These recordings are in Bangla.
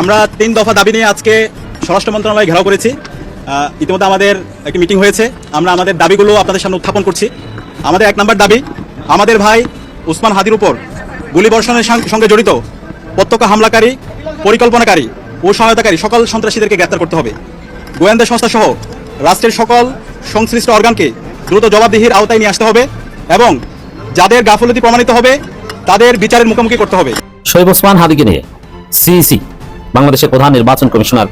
আমরা তিন দফা দাবি নিয়ে আজকে স্বরাষ্ট্র মন্ত্রণালয় ঘেরাও করেছি। ইতিমধ্যে আমাদের একটি মিটিং হয়েছে। আমরা আমাদের দাবিগুলো আপনাদের সামনে উত্থাপন করছি। আমাদের এক নম্বর দাবি, আমাদের ভাই উসমান হাদির উপর গুলিবর্ষণের সঙ্গে জড়িত প্রত্যক্ষ হামলাকারী, পরিকল্পনাকারী ও সহায়তাকারী সকল সন্ত্রাসীদেরকে গ্রেপ্তার করতে হবে। গোয়েন্দা সংস্থা সহ রাষ্ট্রের সকল সংশ্লিষ্ট অর্গানকে দ্রুত জবাবদিহির আওতায় নিয়ে আসতে হবে এবং যাদের গাফলতি প্রমাণিত হবে, তাদের বিচারের মুখোমুখি করতে হবে। শৈব ওসমান হাদিকে নিয়ে সিইসি বাংলাদেশের প্রধান নির্বাচন কমিশনার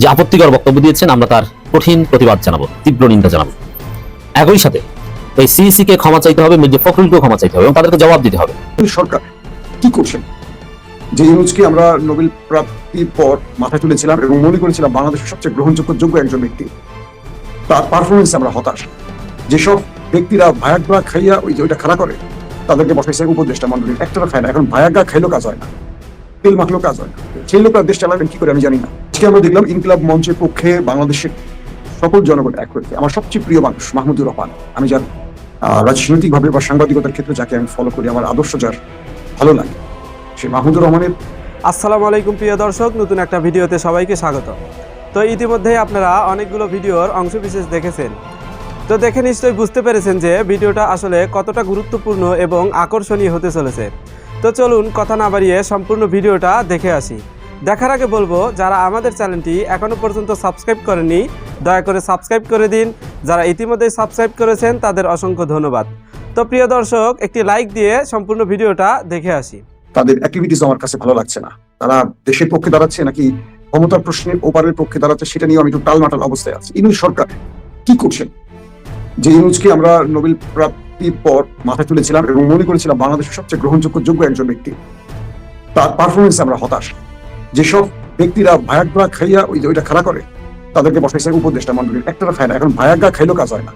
যে আপত্তিকর বক্তব্য দিয়েছেন, আমরা তার কঠিন প্রতিবাদ জানাব, তীব্র নিন্দা জানাব। একই সাথে এই সিইসি কে ক্ষমা চাইতে হবে, মির্জা ফখরুলকেও ক্ষমা চাইতে হবে এবং তাদেরকে জবাব দিতে হবে। সরকার কি করছেন যে ইউনুসকে আমরা নোবেল প্রাপ্তির পর মাথায় তুলেছিলাম এবং মনে করেছিলাম বাংলাদেশের সবচেয়ে গ্রহণযোগ্য যোগ্য একজন ব্যক্তি। তার পারফরমেন্স আমরা হতাশ। যেসব ব্যক্তিরা ভায়াগ্রা খাইয়া ওই যে ওইটা খেলা করে, তাদেরকে বসাইছে উপদেষ্টা মন্ডলীর একটা খায় না। এখন ভায়াগ্রা খাইলেও কাজ হয় না। তেল মাখলেও কাজ হয় না। সেই লোকরা দেশ চালাবেন, কি করে আমি জানি না। আজকে আমরা দেখলাম ইনকিলাব মঞ্চের পক্ষে বাংলাদেশের সকল জনগণ এক হয়েছে। আমার সবচেয়ে প্রিয় মানুষ মাহমুদুর রহমান। আমি যার রাজনৈতিকভাবে বা সাংবাদিকতার ক্ষেত্রে যাকে আমি ফলো করি, আমার আদর্শ যার, ভালো লাগে। সে মাহমুদুর রহমানের আসসালামু আলাইকুম, প্রিয় দর্শক, নতুন একটা ভিডিওতে সবাইকে স্বাগত। তো ইতিমধ্যেই আপনারা অনেকগুলো ভিডিওর অংশবিশেষ দেখেছেন। তো দেখে নিশ্চয়ই বুঝতে পেরেছেন যে ভিডিওটা আসলে কতটা গুরুত্বপূর্ণ এবং আকর্ষণীয় হতে চলেছে। তো চলুন, কথা না বাড়িয়ে সম্পূর্ণ ভিডিওটা দেখে আসি। দেখার আগে বলব, যারা আমাদের চ্যানেলটি এখনও পর্যন্ত সাবস্ক্রাইব করেনি দয়া করে সাবস্ক্রাইব করে দিন। যারা ইতিমধ্যে সাবস্ক্রাইব করেছেন, তাদের অসংখ্য ধন্যবাদ। তো প্রিয় দর্শক, একটি লাইক দিয়ে সম্পূর্ণ ভিডিওটা দেখে আসি। তাদের অ্যাক্টিভিটিস আমার কাছে ভালো লাগছে না। তারা দেশের পক্ষে দাঁড়াচ্ছে নাকি ক্ষমতার প্রশ্নের ওপারের পক্ষে দাঁড়াচ্ছে সেটা নিয়ে আমি একটু টালমাটাল অবস্থায় আছি। ইনুজ সরকার কি করছেন? যে ইনুজকে আমরা নোবেল প্রাপ্তির পর মাথায় তুলেছিলাম এবং মনে করেছিলাম বাংলাদেশের সবচেয়ে গ্রহণযোগ্য, যোগ্য একজন ব্যক্তি, তার পারফরমেন্স আমরা হতাশ। যেসব ব্যক্তিরা ভায়াগ্রা খাইয়া ওই ওইটা খেলা করে, তাদেরকে বসাইছে উপদেষ্টা মন্ডলীর একটা খায় না। এখন ভায়াগ্রা খাইলেও কাজ হয় না।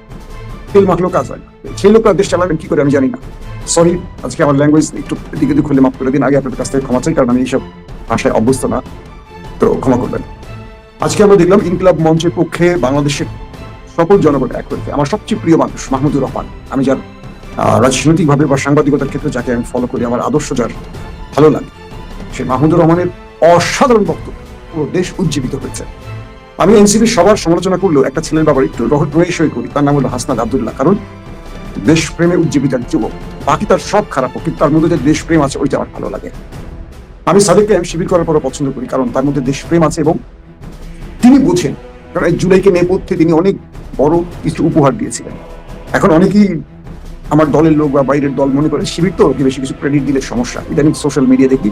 তেল মাখলেও কাজ হয় না। সেই লোকরা দেশ চালাবেন কি করে আমি জানি না। সরি আজকে আমার ল্যাঙ্গুয়েজ একটু দিকে দিকে খুলে মাফ করে দিন। আগে আপনাদের কাছ থেকে ক্ষমা চাই, কারণ আমি এইসব ভাষায় অভ্যস্ত না। তো ক্ষমা করবেন। আজকে আমরা দেখলাম ইনকিলাব মঞ্চের পক্ষে বাংলাদেশের সকল জনগণ এক হয়েছে। আমার সবচেয়ে প্রিয় মানুষ মাহমুদুর রহমান। আমি যার রাজনৈতিকভাবে বা সাংবাদিকতার ক্ষেত্রে যাকে আমি ফলো করি, আমার আদর্শ যার, ভালো লাগে। সে মাহমুদুর রহমানের অসাধারণ বক্তব্য। পুরো দেশ উজ্জীবিত হয়েছে। আমি এনসিপি সবার সমালোচনা করলেও একটা ছেলের বাবার একটু রহস্যই করি, তার নাম হলো হাসনাদ আবদুল্লাহ। কারণ দেশপ্রেমে উজ্জীবিত এক যুবক, বাকি তার সব খারাপ কিন্তু তার মধ্যে যে দেশপ্রেম আছে, ওইটা আমার ভালো লাগে। আমি সাদেককে আমি শিবির করার পরও পছন্দ করি, কারণ তার মধ্যে দেশপ্রেম আছে এবং তিনি বুঝেন, কারণ এই জুলাইকে নেপথ্যে তিনি অনেক বড় কিছু উপহার দিয়েছিলেন। এখন অনেকেই আমার দলের লোক বা বাইরের দল মনে করে, শিবির তো ওকে বেশি কিছু ক্রেডিট দিলে সমস্যা। ইদানিং সোশ্যাল মিডিয়া দেখি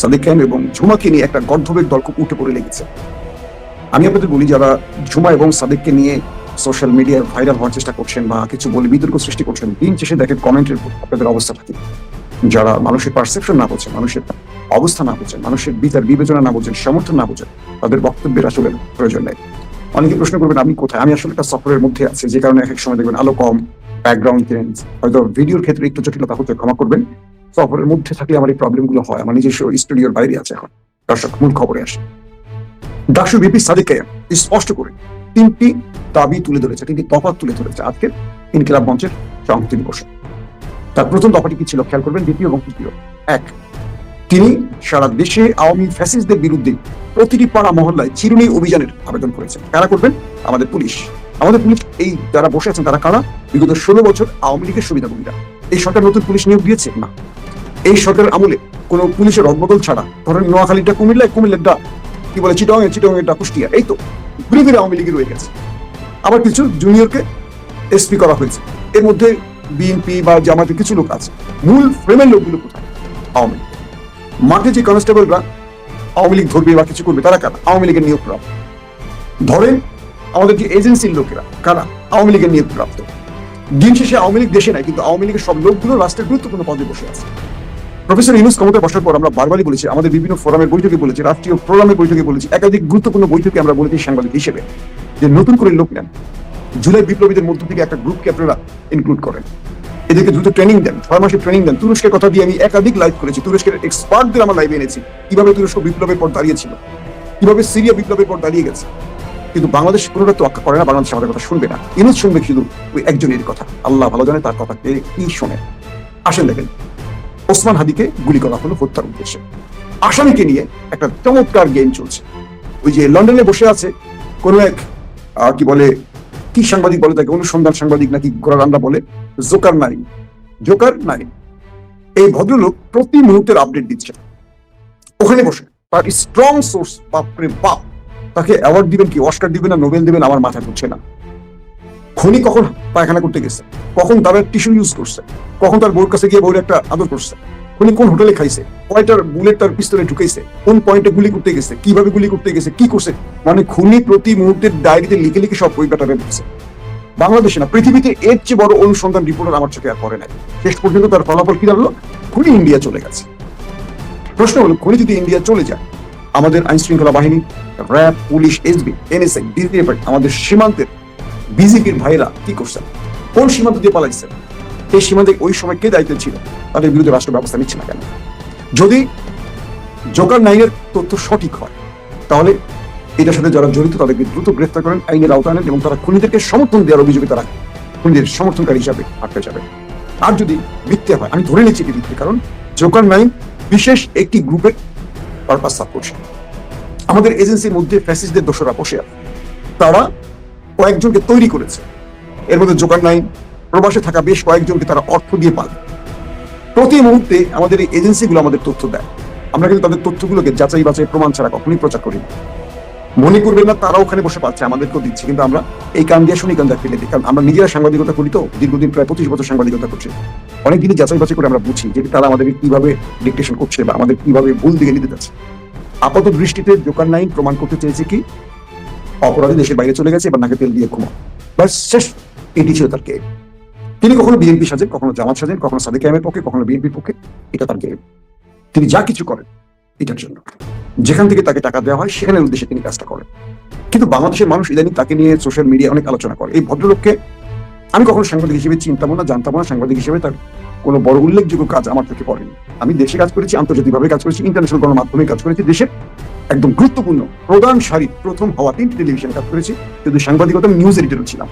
সাদেক খান এবং ঝুমাকে নিয়ে একটা গর্ধবের দল খুব উঠে পড়ে লেগেছে। আমি আপনাদের বলি, যারা ঝুমা এবং সাদেককে নিয়ে সোশ্যাল মিডিয়ায় ভাইরাল হওয়ার চেষ্টা করছেন বা কিছু বলে বিতর্ক সৃষ্টি করছেন, দিন শেষে দেখেন কমেন্টের আপনাদের অবস্থা থাকে। যারা মানুষের পারসেপশন না বোঝেন, মানুষের অবস্থা না বোঝেন, মানুষের বিচার বিবেচনা না বোঝেন, সমর্থন না বোঝেন, তাদের বক্তব্যের আসলে প্রয়োজন নেই। অনেকে প্রশ্ন করবেন আমি কোথায়? আমি আসলে একটা সফরের মধ্যে আছি, যে কারণে এক এক সময় দেখবেন আলো কম ব্যাকগ্রাউন্ড চেঞ্জ হয়তো ভিডিওর ক্ষেত্রে একটু জটিলতা হতে ক্ষমা করবেন। সফরের মধ্যে থাকলে আমার এই প্রবলেমগুলো হয়। আমার নিজস্ব স্টুডিওর বাইরে আছে এখন। দর্শক, মূল খবরে আসে। ডাকসু বিপি সাদিকে স্পষ্ট করে তিনটি দাবি তুলে ধরেছে, তিনটি তফাৎ তুলে ধরেছে আজকে ইনকিলাব মঞ্চের সংহতি দিবসে তার প্রথম দফাটি কি ছিল খেয়াল করবেন, দ্বিতীয় এবং তৃতীয়? এক, তিনি সারা দেশে আওয়ামী ফ্যাসিস্টদের বিরুদ্ধে প্রতিটি পাড়া মহল্লায় চিরুনি অভিযানের আবেদন করেছেন। কারা করবেন? আমাদের পুলিশ। আমাদের পুলিশ, এই যারা বসে আছেন তারা কারা? বিগত ষোলো বছর আওয়ামী লীগের সুবিধাভোগীরা। এই সরকার নতুন পুলিশ নিয়োগ দিয়েছে? না। এই সরকারের আমলে কোনো পুলিশের রদবদল ছাড়া, ধরেন নোয়াখালীটা কুমিল্লায় কুমিল্লারটা কি বলে চিটং চিটং এটা কুষ্টিয়া, এই তো, ঘুরে আওয়ামী লীগে রয়ে গেছে। আবার কিছু জুনিয়রকে এসপি করা হয়েছে। এর মধ্যে বিএনপি বা জামাতের কিছু লোক আছে। মূল ফ্রেমের লোকগুলো কোথায়? আওয়ামী লীগ। মাঠে যে কনস্টেবলরা আওয়ামী লীগ ধরবে বা কিছু করবে, তারা কারা? আওয়ামী লীগের নিয়োগ প্রাপ্ত ধরেন আমাদের যে এজেন্সির লোকেরা, কারা? আওয়ামী লীগের নিয়োগ প্রাপ্ত দিন শেষে আওয়ামী লীগ দেশে নাই, কিন্তু আওয়ামী লীগের সব লোকগুলো রাষ্ট্রের গুরুত্বপূর্ণ পদে বসে আছে। প্রফেসর ইউনুস ক্ষমতায় বসার পর আমরা বারবারই বলেছি, আমাদের বিভিন্ন ফোরামের বৈঠকে বলেছি, রাষ্ট্রীয় প্রোগ্রামের বৈঠকে বলেছি, একাধিক গুরুত্বপূর্ণ বৈঠকে আমরা বলেছি সাংবাদিক হিসেবে যে নতুন করে লোক নেন। জুলাই বিপ্লবীদের মধ্য থেকে একটা গ্রুপকে আপনারা ইনক্লুড করেন। এদেরকে দ্রুত ট্রেনিং দেন, ছয় মাসের ট্রেনিং দেন। তুরস্কের কথা দিয়ে আমি একাধিক লাইভ করেছি। তুরস্কের এক্সপার্টদের আমার লাইভে এনেছি। কীভাবে তুরস্ক বিপ্লবের পর দাঁড়িয়েছিল? কীভাবে সিরিয়া বিপ্লবের পর দাঁড়িয়ে গেছে? কিন্তু বাংলাদেশ কোনোটা তো আক্কা করে না, বাংলাদেশ আমাদের কথা শুনবে না। ইনুস শুনবে শুধু ওই একজনের কথা। আল্লাহ ভালো জানে তার কথা কে কি শোনে। আসেন দেখেন, ওসমান হাদিকে গুলি করা হলো হত্যার উদ্দেশ্যে। আসামিকে নিয়ে একটা চমৎকার গেম চলছে। ওই যে লন্ডনে বসে আছে কোন এক কি বলে, কি সাংবাদিক বলে তাকে, অনুসন্ধান সাংবাদিক নাকি গোরারান্ডা বলে? জোকার নাইন জোকার নাইন এই ভদ্রলোক প্রতি মুহূর্তের আপডেট দিচ্ছে। ওখানে বসে, তার স্ট্রং সোর্স বাপরে বাপ। তাকে অ্যাওয়ার্ড দিবেন কি অস্কার দিবেন না নোবেল দিবেন, আমার মাথা ঢুকছে না। খনি কখন পায়খানা করতে গেছে? কখন তার টিস্যু ইউজ করছে? কখন তার বউর কাছে গিয়ে বউর একটা আদর করছে? উনি কোন হোটেলে খাইছে? কয়টার বুলেট তার পিস্তলে ঢুকেছে কোন পয়েন্টে গুলি করতে গেছে? কীভাবে গুলি করতে গেছে? কি করছে? মানে খুনি প্রতি মুহূর্তের ডায়েরিতে লিখে লিখে সব কাটারে দিচ্ছে বাংলাদেশে না, পৃথিবীতে এর চেয়ে বড় অনুসন্ধান রিপোর্টার আমার চোখে আর পড়ে নাই। শেষ পর্যন্ত তার ফলাফল কি দাঁড়াল খুনি ইন্ডিয়া চলে গেছে। প্রশ্ন হলো, খুনি যদি ইন্ডিয়া চলে যায় আমাদের আইন শৃঙ্খলা বাহিনী, RAB, police SB NSI DGF আমাদের সীমান্তের বিজেপির ভাইরা কি করছেন? কোন সীমান্ত দিয়ে পালাইছেন? এই সীমান্তে ওই সময় কে দায়িত্বে ছিল? তাদের বিরুদ্ধে রাষ্ট্র ব্যবস্থা নিচ্ছে না কেন? যদি জোকার নাইনের তথ্য সঠিক হয়, তাহলে এটার সাথে যারা জড়িত, তাদেরকে দ্রুত গ্রেফতার করেন, আইনের আওতায় আনেন এবং তারা খুনিদেরকে সমর্থন দেওয়ার অভিযোগে তারা খুনিদের সমর্থনকারী হিসাবে আটকে যাবে। আর যদি মিথ্যে হয়, আমি ধরে নিচ্ছি এটি কারণ জোকার নাইন বিশেষ একটি গ্রুপের পারপাস সাপোর্ট আমাদের এজেন্সির মধ্যে ফ্যাসিস্টদের দোষরা বসে আছে। তারা কয়েকজনকে তৈরি করেছে। এর মধ্যে যোগান নাই প্রবাসে থাকা বেশ কয়েকজনকে তারা অর্থ দিয়ে পাবে। প্রতি মুহূর্তে আমাদের এই এজেন্সিগুলো আমাদের তথ্য দেয়। আমরা কিন্তু তাদের তথ্যগুলোকে যাচাই বাছাই প্রমাণ ছাড়া কখনোই প্রচার করি না। মনে করবেন না তারা ওখানে বসে পাচ্ছে, আমাদেরকেও দিচ্ছে, কিন্তু আমরা এই কান দিয়ে শুনি, কান দিয়ে ফেলে দিই, কারণ আমরা নিজেরা সাংবাদিকতা করি তো, দীর্ঘদিন প্রায় পঁচিশ বছর সাংবাদিকতা করছি। অনেকদিনই যাচাই বাছাই করে আমরা বুঝি যে তারা আমাদেরকে কীভাবে ডিকটেশন করছে বা আমাদের কীভাবে ভুল দিকে নিতে যাচ্ছে আপাত দৃষ্টিতে জোকার নাইন প্রমাণ করতে চেয়েছে কি, অপরাধী দেশের বাইরে চলে গেছে, এবার নাকে তেল দিয়ে ঘুমা ব্যাস, শেষ, এটি ছিল তার গেম তিনি কখনো বিএনপি সাজেন কখনো জামাত সাজেন কখনো সাদেক ক্যামের পক্ষে, কখনো বিএনপির পক্ষে, এটা তার গেম তিনি যা কিছু করেন এটার জন্য। যেখান থেকে তাকে টাকা দেওয়া হয়, সেখানের উদ্দেশ্যে তিনি কাজটা করেন। কিন্তু বাংলাদেশের মানুষ ইদানিং তাকে নিয়ে সোশ্যাল মিডিয়া অনেক আলোচনা করে। এই ভদ্রলোককে আমি কখনো সাংবাদিক হিসেবে চিন্তাম না জানতাম না। সাংবাদিক হিসেবে তার কোনো বড় উল্লেখযোগ্য কাজ আমার চোখে পড়েনি। আমি দেশে কাজ করেছি, আন্তর্জাতিকভাবে কাজ করেছি ইন্টারন্যাশনাল গণমাধ্যমে কাজ করেছি। দেশের একদম গুরুত্বপূর্ণ, প্রধান সারির প্রথম হওয়া তিনটি টেলিভিশনে কাজ করেছি। কিন্তু সাংবাদিকতা নিউজ এডিটরও ছিলাম।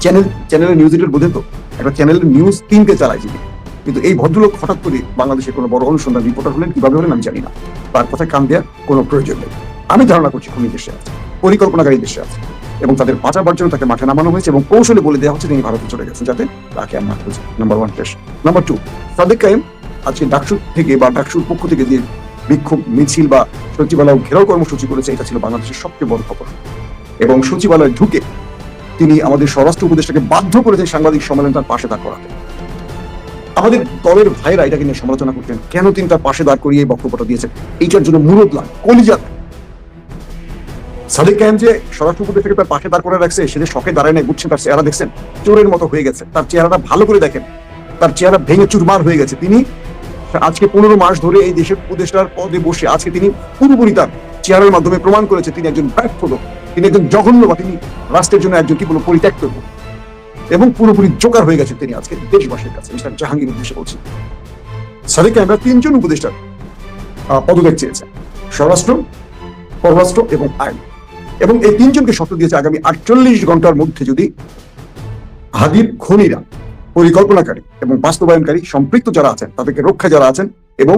চ্যানেল চ্যানেলের নিউজ এডিটর বোঝেন তো? একটা চ্যানেলের নিউজ চালায় যিনি। কিন্তু এই ভদ্রলোক হঠাৎ করে বাংলাদেশের কোনো বড় অনুসন্ধান রিপোর্টার হলেন কীভাবে হলেন আমি জানি না। তার কথায় কান দেওয়ার কোনো প্রয়োজন নেই। আমি ধারণা করছি খুনি দেশে আছে, পরিকল্পনাকারী দেশে আছে এবং তাদের বাঁচাবার জন্য তাকে মাঠে নামানো হয়েছে এবং কৌশলে বলে দেওয়া হচ্ছে তিনি ভারতে চলে গেছেন যাতে তাকে আর না খুঁজে। Number one test number two Sadek Kaim আজকে ডাকসুর থেকে বা ডাকসুর পক্ষ থেকে যে বিক্ষোভ মিছিল বা সচিবালয় ঘেরাও কর্মসূচি করেছে, এটা ছিল বাংলাদেশের সবচেয়ে বড় খবর। এবং সচিবালয়ে ঢুকে তিনি আমাদের স্বরাষ্ট্র উপদেষ্টাকে বাধ্য করেছেন সাংবাদিক সম্মেলন তার পাশে দাঁড় করাতে। আমাদের দলের ভাইরা এটাকে নিয়ে সমালোচনা করতেন। কেন তিনি তার পাশে দাঁড় করিয়ে বক্তব্যটা দিয়েছেন? এইটার জন্য মুরদ লাগ কলিজাত সাদিক কায়েম যে স্বরাষ্ট্র উপদেষ্টাকে তার পাশে দাঁড় করে রাখছে, সে যে শখে দাঁড়ায় নাই বুঝছেন তার চেহারা দেখছেন, চোরের মতো হয়ে গেছে। তার চেহারাটা ভালো করে দেখেন। তার চেহারা ভেঙে চুরমার হয়ে গেছে। তিনি আজকে পনেরো মাস ধরে এই দেশের উপদেষ্টার পদে বসে আজকে তিনি পুরোপুরি তার চেহারার মাধ্যমে প্রমাণ করেছে, তিনি একজন ব্যর্থ লোক। তিনি একজন জঘন্য বা তিনি রাষ্ট্রের জন্য একজন কি বলব, পরিত্যক্ত লোক। এবং পুরোপুরি জোকার হয়ে গেছে তিনি আজকে দেশবাসীর কাছে, মিস্টার জাহাঙ্গীর উদ্দেশ্যে বলছি। সাদিক আমরা তিনজন উপদেষ্টার পদত্যাগ চেয়েছেন স্বরাষ্ট্র, পররাষ্ট্র এবং আইন। এবং এই তিনজনকে শর্ত দিয়েছে আগামী আটচল্লিশ ঘণ্টার মধ্যে যদি হাদির খনিরা, পরিকল্পনাকারী এবং বাস্তবায়নকারী সম্পৃক্ত যারা আছেন, তাদেরকে রক্ষা যারা আছেন এবং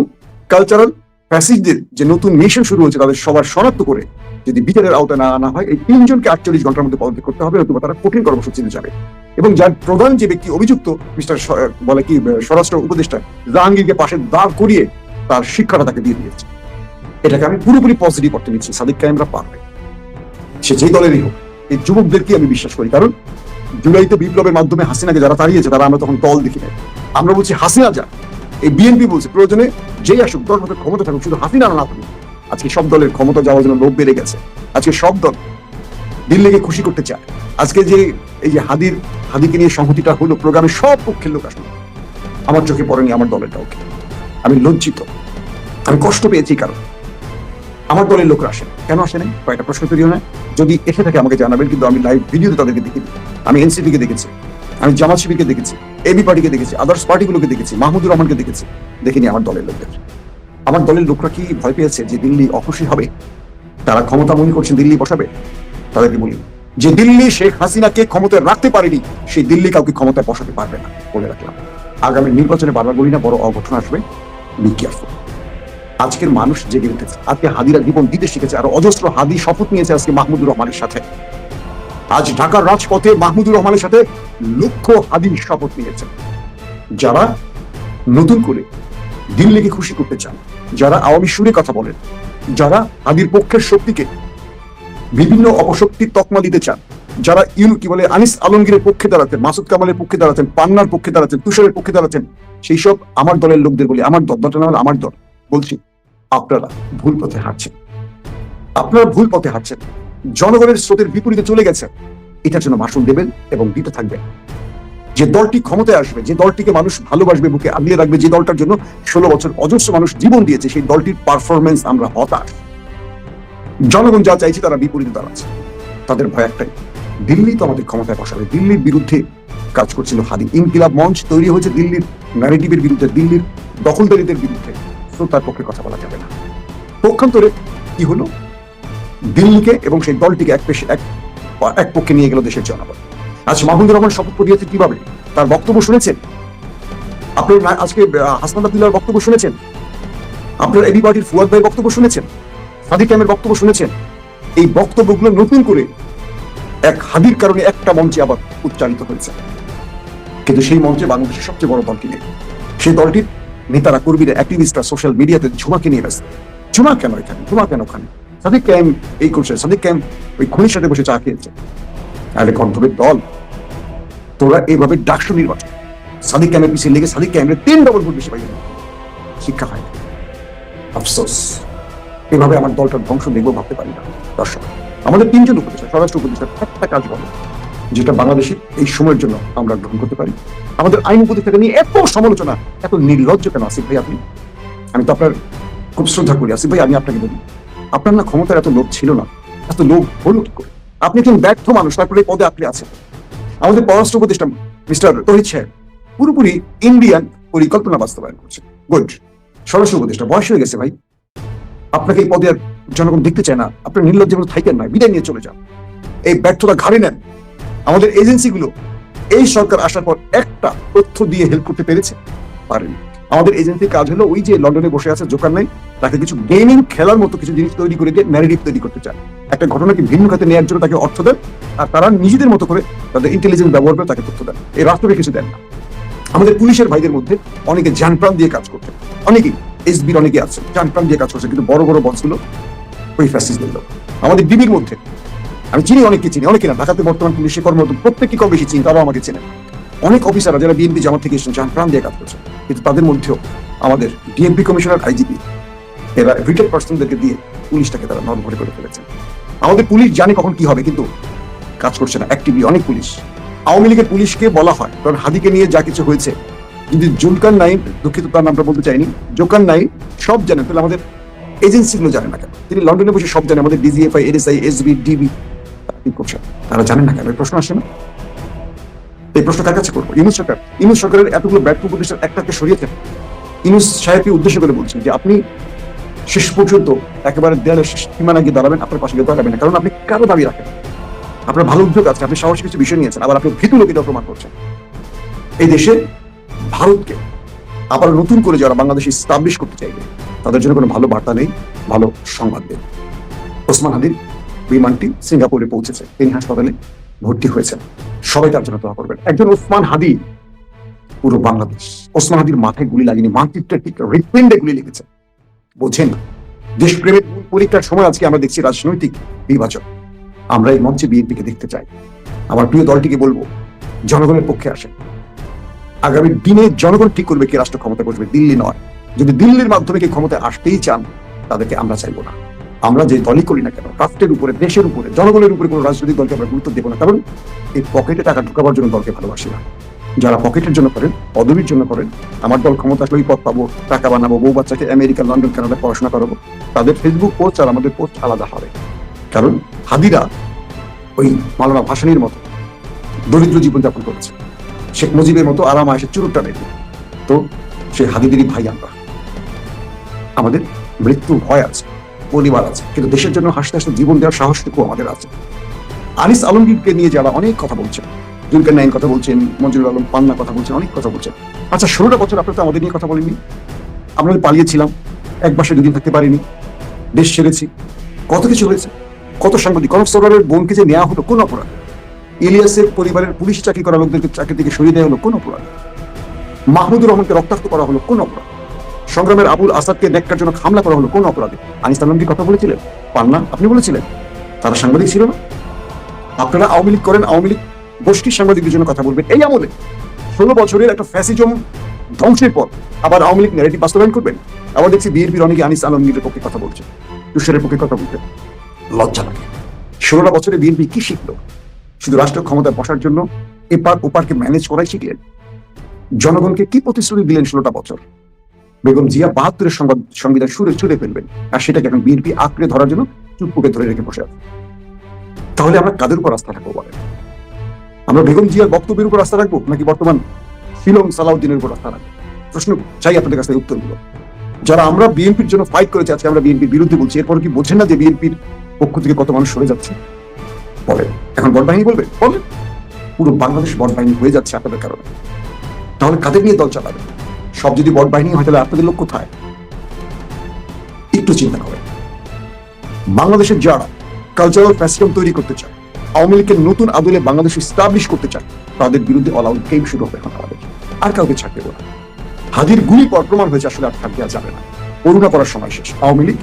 কালচারাল প্যাসিজদের যে নতুন মিশন শুরু হয়েছে, তাদের সবার শনাক্ত করে যদি বিচারের আওতায় না আনা হয়, এই তিনজনকে আটচল্লিশ ঘণ্টার মধ্যে পদত্যাগ করতে হবে, অথবা তারা কঠিন কর্মসূচিতে যাবে। এবং যার প্রধান যে ব্যক্তি অভিযুক্ত, মিস্টার বলে কি স্বরাষ্ট্র উপদেষ্টা, জাহাঙ্গীরকে পাশে দাঁড় করিয়ে তার শিক্ষাটা তাকে দিয়ে দিয়েছে। এটাকে আমি পুরোপুরি পজিটিভ করতে নিচ্ছি সাদিক কায়েমরা পারবে। সে যে দলেরই হোক, এই যুবকদেরকে আমি বিশ্বাস করি। কারণ জুলাইতে বিপ্লবের মাধ্যমে হাসিনাকে যারা তাড়িয়েছে, তারা আমরা তখন দল দেখি নাই। আমরা বলছি, হাসিনা যা। এই বিএনপি বলছে, প্রয়োজনে যেই আসুক বছর ক্ষমতা থাকুক, শুধু হাসিনা না থাকুক। আজকে সব দলের ক্ষমতা যাওয়ার জন্য লোভ বেড়ে গেছে। আজকে সব দল দিল্লিকে খুশি করতে চায়। আজকে যে এই যে হাদির, হাদিকে নিয়ে সংহতিটা হলো, প্রোগ্রামে সব পক্ষের লোক আসলো। আমার চোখে পড়েনি আমার দলের কাউকে। আমি লজ্জিত। আমি কষ্ট পেয়েছি কারণ। আমার দলের লোকরা আসেন। কেন আসে নাই? কয়েকটা প্রশ্ন তৈরি হয়। যদি এসে থাকে আমাকে জানাবেন, কিন্তু আমি লাইভ ভিডিওতে তাদেরকে দেখি আমি এনসিপি কে দেখেছি। আমি জামাত শিবিরকে দেখেছি। এবি পার্টিকে দেখেছি। আদার্স পার্টিগুলোকে দেখেছি। মাহমুদুর রহমানকে দেখেছি। দেখিনি আমার দলের লোকদের। আমার দলের লোকরা কি ভয় পেয়েছে যে দিল্লি অখুশি হবে? তারা ক্ষমতা মনে করছেন দিল্লি বসাবে? তাদেরকে বলি, যে দিল্লি শেখ হাসিনাকে ক্ষমতায় রাখতে পারেনি, সেই দিল্লি কাউকে ক্ষমতায় বসাতে পারবে না, বলে রাখলাম। আগামী নির্বাচনে বারবার বলি না, বড় অঘটন আসবে। আজকের মানুষ জেগে উঠেছে। আজকে হাদিরা জীবন দিতে শিখেছে, আর অজস্র হাদি শপথ নিয়েছে আজকে মাহমুদুর রহমানের সাথে। আজ ঢাকার রাজপথে মাহমুদুর রহমানের সাথে লক্ষ হাদি শপথ নিয়েছে। যারা নতুন করে দিল্লিকে খুশি করতে চান, যারা আওয়ামী সুরে কথা বলেন, যারা হাদির পক্ষের শক্তিকে বিভিন্ন অপশক্তির তকমা দিতে চান, যারা ইউনু কি বলে, আনিস আলমগীরের পক্ষে দাঁড়াতেন, মাসুদ কামালের পক্ষে দাঁড়াতেন, পান্নার পক্ষে দাঁড়াতেন, তুষারের পক্ষে দাঁড়াতেন সেই সব আমার দলের লোকদের বলি, আমার দল, দলটা না আমার দল, বলছি, আপনারা ভুল পথে হাঁটছেন। আপনারা ভুল পথে হাঁটছেন। জনগণের স্রোতের বিপরীতে চলে গেছে এটার জন্য ভাষণ দেবেন এবং দিতে থাকবেন। যে দলটি ক্ষমতায় আসবে, যে দলটিকে মানুষ ভালোবাসবে বুকে আগলিয়ে রাখবে, যে দলটার জন্য ষোলো বছর অজস্র মানুষ জীবন দিয়েছে, সেই দলটির পারফরমেন্স আমরা হতাশ। জনগণ যা চাইছে তারা বিপরীতে দাঁড়াচ্ছে। তাদের ভয় একটাই, দিল্লি তো আমাদের ক্ষমতায় বসাবে। দিল্লির বিরুদ্ধে কাজ করছিল হাদি। ইনকিলাব মঞ্চ তৈরি হয়েছে দিল্লির ন্যারেটিভের বিরুদ্ধে, দিল্লির দখলদারিদের বিরুদ্ধে। তো তার পক্ষে কথা বলা যাবে না। পক্ষান্তরে কি হলো? দিল্লিকে এবং সেই দলটিকে এক পেশে, এক এক পক্ষে নিয়ে গেল দেশের জনগণ। আজ মাহমুদুর রহমান শপথ দিয়েছে কীভাবে? তার বক্তব্য শুনেছেন? আপনার আজকে আহ, হাসনাত আব্দুল্লাহর বক্তব্য শুনেছেন? আপনার এবি পার্টির ফুয়াদ ভাইয়ের বক্তব্য শুনেছেন? সাদিক ক্যামের বক্তব্য শুনেছেন? এই বক্তব্যগুলো নতুন করে এক হাদির কারণে একটা মঞ্চে আবার উচ্চারিত হয়েছে। কিন্তু সেই মঞ্চে বাংলাদেশের সবচেয়ে বড় দলটি নেই। সেই দলটির নেতারা কর্মীরা অ্যাক্টিভিস্টরা সোশ্যাল মিডিয়াতে ঝুমাকে নিয়ে ব্যস্ত। ঝুমা কেন এখানে? ঝুমা কেন ওখানে? সাদিক ক্যাম এই করছে। সাদিক ক্যাম ওই খুনির সাথে বসে চা খেয়েছে। আরে গন্ধবের দল তোরা এইভাবে ডাকসু নির্বাচন। সাদিক ক্যামের পিছিয়ে লেগে সাদিক ক্যামের তিন ডবল ভোট বেশি পাইনি শিক্ষা হয় আফসোস। এভাবে আমার দলটার ধ্বংস দেখব ভাবতে পারি না। দর্শক, আমাদের তিনজন উপদেষ্টা, স্বরাষ্ট্র উপদেষ্টা, একটা কাজ বলো। যেটা বাংলাদেশে এই সময়ের জন্য আমরা গ্রহণ করতে পারি। আমাদের আইন উপদেষ্টাকে নিয়ে এত সমালোচনা, এত নির্লজ্জ কেন আসিফ ভাই আপনি? আমি তো আপনার খুব শ্রদ্ধা করি। আসিফ ভাই, আমি আপনাকে বলি, আপনার না ক্ষমতার এত লোভ ছিল না। এত লোভ হলো কি করে? আপনি একজন ব্যর্থ মানুষ, তারপরে পদে আপনি আছেন। আমাদের পররাষ্ট্র উপদেষ্টা মিস্টার রোহিত সাহেব পুরোপুরি ইন্ডিয়ান পরিকল্পনা বাস্তবায়ন করছে। গুড স্বরাষ্ট্র উপদেষ্টা, বয়স হয়ে গেছে ভাই। আপনাকে এই পদে আর জনগণ দেখতে চায় না। আপনার মতো থাইকেন না, বিদায় নিয়ে চলে যান। এই ব্যর্থতা ঘাড়ে নেন। আমাদের এজেন্সিগুলো এই সরকার আসার পর একটা তথ্য দিয়ে হেল্প করতে পেরেছে। পারেনি। আমাদের এজেন্সির কাজ হলো ওই যে লন্ডনে বসে আছে জোকার নাই, তাকে কিছু গেমিং খেলার মতো কিছু জিনিস তৈরি করে দিয়ে ন্যারেটিভ তৈরি করতে চায়। একটা ঘটনাকে ভিন্ন খাতে নেওয়ার জন্য তাকে অর্থ দেন, আর তারা নিজেদের মতো করে তাদের ইন্টেলিজেন্স ব্যবহার করে তাকে তথ্য দেন। এই রাষ্ট্রকে কিছু দেন না। আমাদের পুলিশের ভাইদের মধ্যে অনেকে জানপ্রাণ দিয়ে কাজ করতে অনেকেই এসবির অনেকে আছে, জানপ্রাণ দিয়ে কাজ করছে, কিন্তু বড় বড় বসগুলো ওই ফ্যাসিস্টদের লোক। আমাদের ডিবির মধ্যে, আমি চিনি, অনেককে চিনি, অনেকে না, ঢাকাতে বর্তমান পুলিশে কর্মরত প্রত্যেককে কম বেশি চিনি, তারাও আমাকে চেনে অনেক অফিসাররা যারা বিএনপি জামাত থেকে এসেছেন যান প্রাণ দিয়ে কাজ করছে। কিন্তু তাদের মধ্যেও আমাদের ডিএমপি কমিশনার আইজিপি এরা রিটেল পার্সনদেরকে দিয়ে পুলিশটাকে তারা নরভরে করে ফেলেছে। আমাদের পুলিশ জানে কখন কি হবে, কিন্তু কাজ করছে না। অ্যাক্টিভলি অনেক পুলিশ। আওয়ামী লীগের পুলিশকে বলা হয়, কারণ হাদিকে নিয়ে যা কিছু হয়েছে। কিন্তু জুলকার নাইন দুঃখিত তার নামটা বলতে চাইনি জোকার নাইন সব জানেন তাহলে আমাদের এজেন্সিগুলো জানে না কেন? তিনি লন্ডনে বসে সব জানে, আমাদের ডিজিএফআই, এনএসআই, এসবি, ডিবি তারা জানেন না কেন? প্রশ্ন আসে না? এই প্রশ্ন কার কাছে করব? ইউনুস সরকার। ইউনুস সরকারের এতগুলো ব্যর্থ উপদেষ্টার একটাকে সরিয়েছেন ইউনুস সাহেবকে উদ্দেশ্য করে বলছেন যে, আপনি শেষ পর্যন্ত একেবারে দেয়ালের সীমানা গিয়ে দাঁড়াবেন, আপনার পাশে গিয়ে দাঁড়াবেন কারণ আপনি কারও দাবি রাখেন আপনার ভালো উদ্যোগ আছে, আপনি সাহসী কিছু বিষয় নিয়েছেন, আবার আপনি ভীতু লোক প্রমাণ করছেন। এই দেশে ভারতকে আবার নতুন করে যারা বাংলাদেশে স্টাবলিশ করতে চাইবে, তাদের জন্য কোনো ভালো বার্তা নেই, ভালো সংবাদ নেই। ওসমান হাদির বিমানটি সিঙ্গাপুরে পৌঁছেছে, তিনি হাসপাতালে ভর্তি হয়েছেন। সবাই তার জন্য দোয়া করবেন। একজন ওসমান হাদি পুরো বাংলাদেশ, ওসমান হাদির মাথায় গুলি লাগেনি মাতৃত্বের ঠিক হৃৎপিণ্ডে গুলি লেগেছে। বোঝেন দেশপ্রেমের মূল পরীক্ষার সময় আজকে আমরা দেখছি রাজনৈতিক নির্বাচন। আমরা এই মঞ্চে বিএনপিকে দেখতে চাই। আমার প্রিয় দলটিকে বলব, জনগণের পক্ষে আসে আগামী দিনে জনগণ ঠিক করবে, কে রাষ্ট্র ক্ষমতা বসবে, দিল্লি নয়। যদি দিল্লির মাধ্যমে কে ক্ষমতায় আসতেই চান, তাদেরকে আমরা চাইব না। আমরা যে দলই করি না কেন, রাষ্ট্রের উপরে, দেশের উপরে, জনগণের উপরে কোনো রাজনৈতিক দলকে আমরা গুরুত্ব দেবো না। কারণ এই পকেটে টাকা ঢুকাবার জন্য দলকে ভালোবাসি না। যারা পকেটের জন্য করেন পদবীর জন্য করেন, আমার দল ক্ষমতা আসলে পদ পাবো, টাকা বানাবো, বউ বাচ্চাকে আমেরিকা, লন্ডন কানাডা পড়াশোনা করাবো। তাদের ফেসবুক পোস্ট আর আমাদের পোস্ট আলাদা হবে। কারণ হাদিরা ওই মালানা ভাসানির মতো দরিদ্র জীবনযাপন করেছে। শেখ মুজিবের মতো আরাম আয়সে চুরুটটা নেই তো সে হাদিদেরই ভাই আমরা। আমাদের মৃত্যু ভয় আছে, পরিবার আছে, কিন্তু দেশের জন্য হাসতে হাসতে জীবন দেওয়ার সাহসটুকু আমাদের আছে। আনিস আলমগীরকে নিয়ে যারা অনেক কথা বলছেন জুলকার নাইন কথা বলছেন, মঞ্জুরুল আলম পান্না কথা বলছেন, অনেক কথা বলছেন। আচ্ছা ষোলোটা বছর আপনারা তো আমাদের নিয়ে কথা বলেননি। আমরা পালিয়েছিলাম, এক মাসে দুদিন থাকতে পারিনি। দেশ ছেড়েছি। কত কিছু হয়েছে, কত সাংবাদিক, কনক সরকারের বোনকে যে নেওয়া হলো, কোন অপরাধ। ইলিয়াসের পরিবারের পুলিশ চাকরি করা লোকদেরকে চাকরি থেকে সরিয়ে দেওয়া হলো, কোন অপরাধ। মাহমুদুর রহমানকে রক্তাক্ত করা হলো, কোন অপরাধ। সংগ্রামের আবুল আসাদকে নেককার জন্য হামলা করা হলো, কোন অপরাধে। আনিস কি কথা বলেছিলেন পান না আপনি বলেছিলেন। তারা সাংবাদিক ছিল না। আপনারা আওয়ামী লীগ করেন, আওয়ামী লীগ গোষ্ঠীর সাংবাদিকদের জন্য কথা বলবেন। এই আমলে ষোলো বছরের একটা ফ্যাসিজম ধ্বংসের পর আবার আওয়ামী লীগ ন্যারেটিভ বাস্তবায়ন করবেন? আবার দেখছি বিএনপির অনেকে আনিস আলমগীরের পক্ষে কথা বলছে। তুষারের পক্ষে কথা বলতে লজ্জা লাগে। ষোলোটা বছরে বিএনপি কি শিখলো? শুধু রাষ্ট্র ক্ষমতায় বসার জন্য এপার ওপারকে ম্যানেজ করাই শিখলেন? জনগণকে কি প্রতিশ্রুতি দিলেন ষোলোটা বছর? বেগম জিয়া বাহাত্তরের সংবাদ সংবিধান সুরে ছুড়ে ফেলবেন আর সেটাকে এখন বিএনপি আঁকড়ে ধরার জন্য চুপকে ধরে রেখে বসে তাহলে আমরা কাদের উপর আস্থা রাখব বলেন? আমরা বেগম জিয়ার বক্তব্যের উপর আস্থা রাখব নাকি বর্তমান শিলং সালাউদ্দিনের উপর আস্থা রাখব? প্রশ্ন চাই আপনাদের কাছে উত্তরগুলো যারা আমরা বিএনপির জন্য ফাইট করেছি, আজকে আমরা বিএনপির বিরুদ্ধে বলছি, এরপর কি বোঝেন না যে বিএনপির পক্ষ থেকে কত মানুষ সরে যাচ্ছে? বলেন, এখন বড় বাহিনী বলবে? বলেন, পুরো বাংলাদেশ বড় বাহিনী হয়ে যাচ্ছে আপনাদের কারণে। তাহলে কাদের নিয়ে দল চালাবে সব যদি বড় বাহিনী হয়, তাহলে আপনাদের লক্ষ্য কোথায়? একটু চিন্তা করেন। বাংলাদেশের যারা কালচারাল ফ্যাসিজম তৈরি করতে চায় আওয়ামী লীগের নতুন আদলে বাংলাদেশ স্টাবলিশ করতে চায়, তাদের বিরুদ্ধে অল আউট গেম শুরু হবে এখন আর কাউকে ছাড় দেবো না। হাদির গুলি পর প্রমাণ হয়েছে, আসলে আর দেওয়া যাবে না। করুণা করার সময় শেষ। আওয়ামী লীগ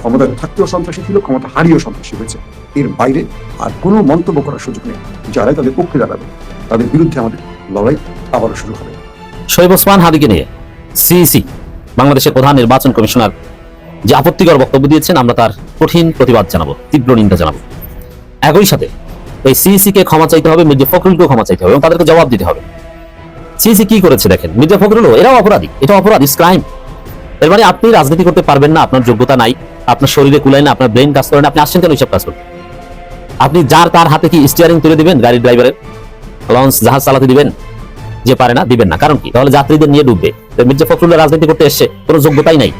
ক্ষমতায় থাকতেও সন্ত্রাসী ছিল, ক্ষমতা হারিয়েও সন্ত্রাসী হয়েছে। এর বাইরে আর কোনো মন্তব্য করার সুযোগ নেই। যারাই তাদের পক্ষে দাঁড়াবে, তাদের বিরুদ্ধে আমাদের লড়াই আবারও শুরু হবে। শহীদ ওসমান হাদিকে নিয়ে সিইসি বাংলাদেশের প্রধান নির্বাচন কমিশনার যে আপত্তিকর বক্তব্য দিয়েছেন, আমরা তার কঠিন প্রতিবাদ জানাব, তীব্র নিন্দা জানাব। একই সাথে এই সিইসি কে ক্ষমা চাইতে হবে, মির্জা ফখরুলকেও ক্ষমা চাইতে হবে এবং তাদেরকে জবাব দিতে হবে। সিইসি কি করেছে দেখেন? মির্জা ফখরুলও এরাও অপরাধী। এটা অপরাধ ইস ক্রাইম এর মানে আপনি রাজনীতি করতে পারবেন না, আপনার যোগ্যতা নাই, আপনার শরীরে কুলায় না, আপনার ব্রেন কাজ করে না, আপনি আসছেন কেন এইসব কাজ করতে? আপনি যার তার হাতে কি স্টিয়ারিং তুলে দিবেন, গাড়ির ড্রাইভারের লঞ্চ জাহাজ চালাতে দিবেন? যে পারে না, দিবেন না। কারণ কি? তাহলে যাত্রীদের নিয়ে ডুববে। মির্জা ফখরুল রাজনীতি করতে এসছে, কোনো যোগ্যতাই নাই।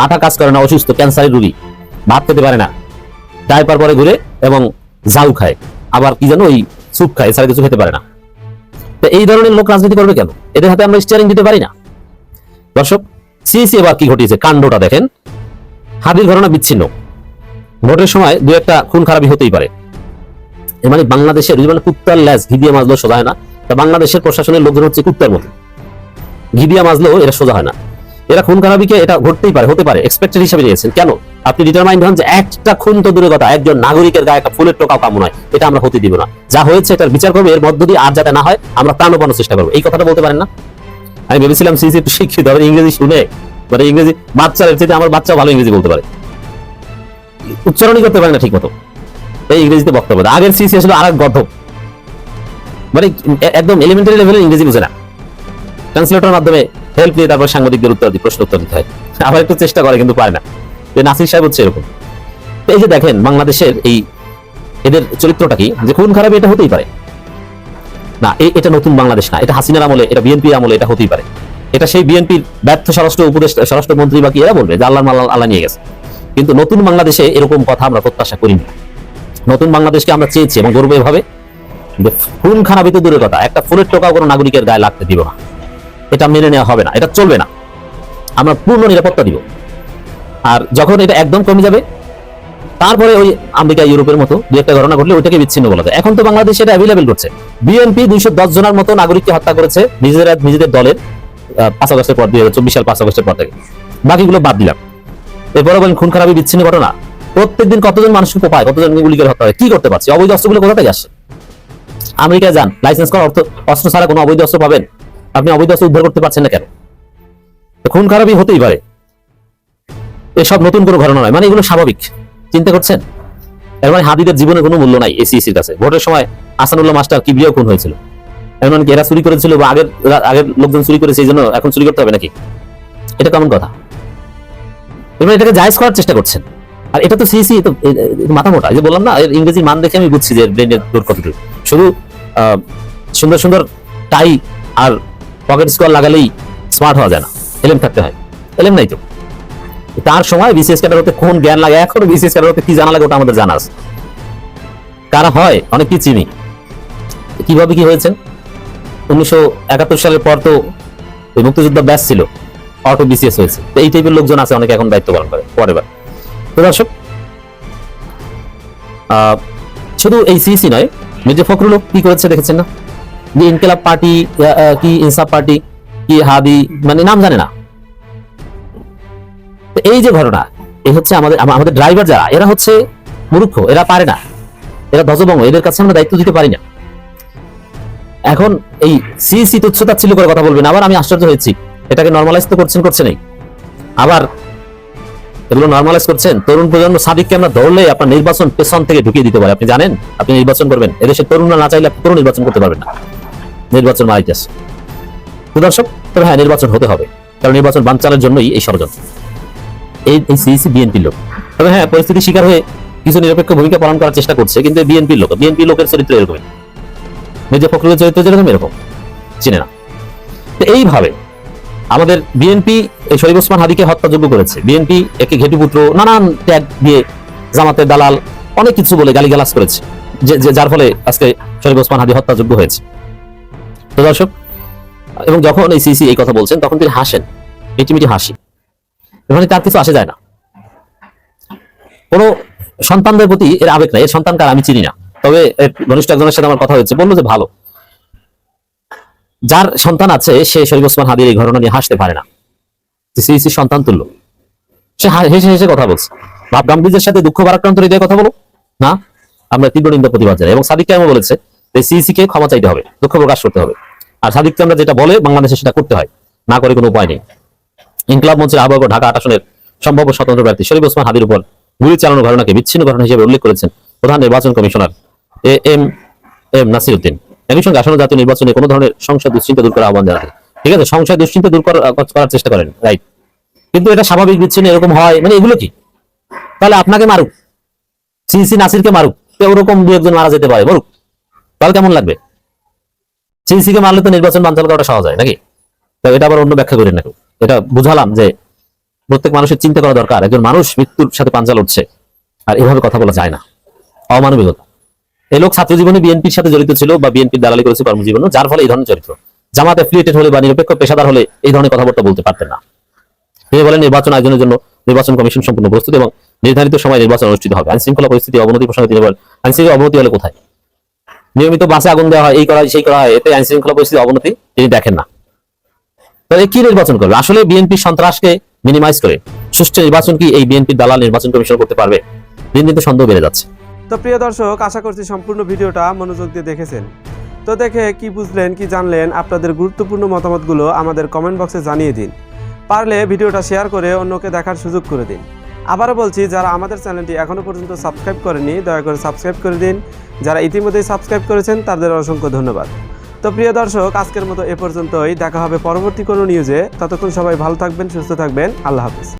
মাথা কাজ করে না, অসুস্থ ক্যান্সারের রোগী। ভাত খেতে পারে না। ডাইপার পরে ঘুরে এবং ঝাউ খায়। আবার কি জানো ওই স্যুপ খায়, এছাড়া কিছু খেতে পারে না। তো এই ধরনের লোক রাজনীতি করবে কেন? এদের হাতে আমরা স্টিয়ারিং দিতে পারি না। দর্শক সিসি এবার কি ঘটিয়েছে? কাণ্ডটা দেখেন। হাদির ঘটনা বিচ্ছিন্ন। ভোটের সময় দু একটা খুন খারাপি হতেই পারে। এর মানে বাংলাদেশের মানে কুত্তার ল্যাস ঘি দিয়ে মাজলেও সোজা হয় না। তা বাংলাদেশের প্রশাসনের লোকজন হচ্ছে কুত্তার মতো। ঘি দিয়ে মাজলেও এরা সোজা হয় না। এরা খুন খারাপিকে এটা ঘটতেই পারে, হতে পারে এক্সপেক্টেড হিসাবে নিয়েছেন। কেন? আপনি ডিটারমাইন্ড হন যে একটা খুন তো দূরের কথা, একজন নাগরিকের গায়ে একটা ফুলের টোকাও কামু নয়, এটা আমরা হতে দিব না। যা হয়েছে এটার বিচার করব, এর মধ্য দিয়ে আর যাতে না হয়, আমরা প্রাণপানোর চেষ্টা করব। এই কথাটা বলতে পারেন না? আমি ভেবেছিলাম সিসি শিক্ষিত হবে ইংরেজি শুনে মানে ইংরেজি বাচ্চার চেয়ে আমার বাচ্চা ভালো ইংরেজি বলতে পারে। উচ্চারণই করতে পারে না ঠিক মতো এই ইংরেজিতে বক্তব্য। আগের সিসি আসলে আর এক মানে একদম এলিমেন্টারি লেভেলের ইংরেজি বুঝে না। ট্রান্সলেটরের মাধ্যমে হেল্প নিয়ে তারপর সাংবাদিকদের উত্তর দিই প্রশ্ন উত্তর দিতে হয়। আবার একটু চেষ্টা করে, কিন্তু পারে না। যে নাসির সাহেব হচ্ছে এরকম। এই যে দেখেন, বাংলাদেশের এই এদের চরিত্রটা কি? যে খুন খারাপ এটা হতেই পারে। না, এ- এটা নতুন বাংলাদেশ না। এটা হাসিনার আমলে, এটা বিএনপির আমলে এটা হতেই পারে। এটা সেই বিএনপির ব্যর্থ স্বরাষ্ট্র উপদেশ স্বরাষ্ট্রমন্ত্রী বা কি এরা বলবে, যে আল্লাহ আল্লাহ আল্লাহ নিয়ে গেছে। কিন্তু নতুন বাংলাদেশে এরকম কথা আমরা প্রত্যাশা করিনি। নতুন বাংলাদেশকে আমরা চেয়েছি এবং গর্ব এভাবে খুন খারাপই তো দূরের কথা। একটা ফুলের টোকাও কোনো নাগরিকের গায়ে লাগতে দিব না। এটা মেনে নেওয়া হবে না, এটা চলবে না। আমরা পূর্ণ নিরাপত্তা দিব। আর যখন এটা একদম কমে যাবে, তারপরে ওই আমেরিকা, ইউরোপের মতো দু একটা ঘটনা ঘটলে ওইটাকে বিচ্ছিন্ন বলা যায়। এখন তো বাংলাদেশ এটা অ্যাভেলেবেল করছে। বিএনপি দুইশো দশ জনের মতো নাগরিককে হত্যা করেছে নিজেরা নিজেদের দলের পাঁচ আগস্টের পর, দুই হাজার চব্বিশ সাল পাঁচ আগস্টের পর থেকে। বাকিগুলো বাদ দিলাম। এরপরে বলেন, খুন খারাপি বিচ্ছিন্ন ঘটনা। প্রত্যেকদিন কতজন মানুষকে কোপায়, কতজন গুলি করে হত্যা হয়, কি করতে পারছে? অবৈধ অস্ত্রগুলো কোথা থেকে আসছে? আমেরিকায় যান, লাইসেন্স করা অর্থ অস্ত্র ছাড়া কোনো অবৈধ অস্ত্র পাবেন? আপনি অবৈধ অস্ত্র উদ্ধার করতে পারছেন না কেন? খুন খারাপই হতেই পারে। এসব নতুন কোনো ঘটনা নয়। মানে এগুলো স্বাভাবিক। চিন্তা করছেন? এর মানে হাদিদের জীবনে কোনো মূল্য নাই এসিএসির কাছে। ভোটের সময় আসানুল্লাহ মাস্টার কিবরিয়াও খুন হয়েছিল। এর মানে কি এরা চুরি করেছিল বা আগের আগের লোকজন চুরি করেছে এই জন্য এখন চুরি করতে হবে নাকি? এটা কেমন কথা? এবার এটাকে জায়েজ করার চেষ্টা করছেন। আর এটা তো সিসি তো মাথা মোটা। এই যে বললাম না, এর ইংরেজি মান দেখে আমি বুঝছি যে ব্রেনের দূর কতটুকু শুধু সুন্দর সুন্দর টাই আর পকেট স্কোয়ার লাগালেই স্মার্ট হওয়া যায় না। এলেম থাকতে হয়। এলেম নাই তো। তার সময় বিসিএস ক্যাডার হতে কোন জ্ঞান লাগে? এখনও বিসিএস ক্যাডার হতে কি জানা লাগে ওটা আমাদের জানা আছে। কারা হয়? অনেক কি চিনি। কীভাবে কি হয়েছে? উনিশশো একাত্তর সালের পর তো ওই মুক্তিযুদ্ধ ব্যাস ছিল। অটো বিসিএস হয়েছে। এই টাইপের লোকজন আছে, অনেকে এখন দায়িত্ব পালন করে। পরের তো দর্শক শুধু এই সিসি নয়, মির্জা ফখরুল কি করেছে দেখেছেন না? যে ইনকেলাব পার্টি কি ইনসাফ পার্টি কি হাদি মানে নাম জানে না। এই যে ঘটনা এই হচ্ছে আমাদের আমাদের ড্রাইভার যারা, এরা হচ্ছে মূর্খ, এরা পারে না। এরা ধ্বজভঙ্গ, এদের কাছে আমরা দায়িত্ব দিতে পারি না। এখন এই সিসি তুচ্ছতা ছিল করে কথা বলবেন, আবার আমি আশ্চর্য হয়েছি। এটাকে নর্মালাইজ তো করছেন করছে নাই আবার এগুলো নর্মালাইজ করছেন, তরুণ প্রজন্ম সাদিককে আমরা ধরলে আপনার নির্বাচন পেছন থেকে ঢুকিয়ে দিতে পারে। আপনি জানেন, আপনি নির্বাচন করবেন এদেশের তরুণরা না চাইলে আপনি কোনো নির্বাচন করতে পারবেন না। নির্বাচন তো দর্শক, তবে হ্যাঁ নির্বাচন হতে হবে, কারণ নির্বাচন বানচালের জন্যই এই ষড়যন্ত্র। এই এই সিইসি বিএনপির লোক। তবে হ্যাঁ পরিস্থিতি শিকার হয়ে কিছু নিরপেক্ষ ভূমিকা পালন করার চেষ্টা করছে, কিন্তু বিএনপির লোক বিএনপি লোকের চরিত্র এরকমই। মির্জা ফখরুলের চরিত্র যেরকম, এরকম। চিনে না। তো এইভাবে আমাদের বিএনপি এই শরীফ ওসমান হাদিকে হত্যাযোগ্য করেছে। বিএনপি একে ঘেটুপুত্র, নানান ট্যাগ দিয়ে জামাতের দালাল, অনেক কিছু বলে গালিগালাজ করেছে, যে- যার ফলে আজকে শরীফ ওসমান হাদি হত্যাযোগ্য হয়েছে। দর্শক, এবং যখন এই সিসি এই কথা বলছেন, তখন তিনি হাসেন মিটিমিটি হাসি। এখানে তার কিছু আসে যায় না। কোনো সন্তানদের প্রতি এর আবেগ নাই, এর সন্তান কার আমি চিনি না। তবে ঘনিষ্ঠ একজনের সাথে আমার কথা হয়েছে, বলল যে ভালো। যার সন্তান আছে, সে শরীফ ওসমান হাদির এই ঘটনা নিয়ে হাসতে পারে না। সিসি সন্তান তুল্য। সে হেসে হেসে কথা বলছে। ভাব গাম্ভীর্যের সাথে দুঃখ ভারাক্রান্ত হৃদয়ে কথা বলো। না, আমরা তীব্র নিন্দা প্রতিবাদ জানাই। এবং সাদিক কেমন বলেছে সিসি কে ক্ষমা চাইতে হবে, দুঃখ প্রকাশ করতে হবে। আর সাদিককে আমরা যেটা বলে, বাংলাদেশে সেটা করতে হয়, না করে কোনো উপায় নেই। ইনকলাব মঞ্চের আহ্বায়ক ঢাকা আসনের সম্ভাব্য স্বতন্ত্র প্রার্থী শরীফ ওসমান হাদির উপর গুলি চালানোর ঘটনাকে বিচ্ছিন্ন ঘটনা হিসেবে উল্লেখ করেছেন প্রধান নির্বাচন commissioner A M M Nasir Uddin একই সঙ্গে আসন্ন জাতীয় নির্বাচনে কোনো ধরনের সংশয়, দুশ্চিন্তা দূর করার আহ্বান জানাতে ঠিক আছে, সংশয়, দুশ্চিন্তা দূর করার চেষ্টা করেন, রাইট। কিন্তু এটা স্বাভাবিক বিচ্ছিন্ন, এরকম হয় মানে এগুলো কি? তাহলে আপনাকে মারুক সিসি নাসিরকে মারুক ওরকম দু একজন মারা যেতে পারে, মরুক। তাহলে কেমন লাগবে? সিসি কে মারলে তো নির্বাচন বাঞ্চাল করাটা সহজ হয়, নাকি? তো এটা আবার অন্য ব্যাখ্যা করেন না এটা বুঝালাম যে প্রত্যেক মানুষের চিন্তা করা দরকার, একজন মানুষ মৃত্যুর সাথে পাঞ্জা উঠছে আর এভাবে কথা বলা যায় না। অমানবিকতা। এই লোক ছাত্র জীবনে বিএনপির সাথে জড়িত ছিল বা বিএনপির দালালি করেছে কর্মজীবনে যার ফলে এই ধরনের চরিত্র জামাত অ্যাফিলিয়েটেড হলে বা নিরপেক্ষ পেশাদার হলে এই ধরনের কথাবার্তা বলতে পারতেন না। তিনি বলেন, নির্বাচন আয়োজনের জন্য নির্বাচন কমিশন সম্পূর্ণ প্রস্তুত এবং নির্ধারিত সময় নির্বাচন অনুষ্ঠিত হবে। আইন শৃঙ্খলা পরিস্থিতি অবনতি প্রসঙ্গে তিনি বলেন আইন শৃঙ্খলা অবনতি হলে কোথায়? নিয়মিত বাসে আগুন দেওয়া হয়, এই করা সেই করা হয়, এতে আইন শৃঙ্খলা পরিস্থিতি অবনতি তিনি দেখেন না। তাহলে কি নির্বাচন করবে? আসলে বিএনপি সন্ত্রাসকে মিনিমাইজ করে। সুষ্ঠু নির্বাচন কি? এই বিএনপির দালাল নির্বাচন কমিশন করতে পারবে? দিন দিন তো সন্দেহ বেড়ে যাচ্ছে। তো প্রিয় দর্শক, আশা করছি সম্পূর্ণ ভিডিওটা মনোযোগ দিয়ে দেখেছেন। তো দেখে কি বুঝলেন, কি জানলেন, আপনাদের গুরুত্বপূর্ণ মতামতগুলো আমাদের কমেন্ট বক্সে জানিয়ে দিন। পারলে ভিডিওটা শেয়ার করে অন্যকে দেখার সুযোগ করে দিন। আবারও বলছি, যারা আমাদের চ্যানেলটি এখনও পর্যন্ত সাবস্ক্রাইব করেনি দয়া করে সাবস্ক্রাইব করে দিন। যারা ইতিমধ্যেই সাবস্ক্রাইব করেছেন, তাদের অসংখ্য ধন্যবাদ। তো প্রিয় দর্শক, আজকের মতো এ পর্যন্তই। দেখা হবে পরবর্তী কোনো নিউজে ততক্ষণ সবাই ভালো থাকবেন, সুস্থ থাকবেন। আল্লাহ হাফিজ।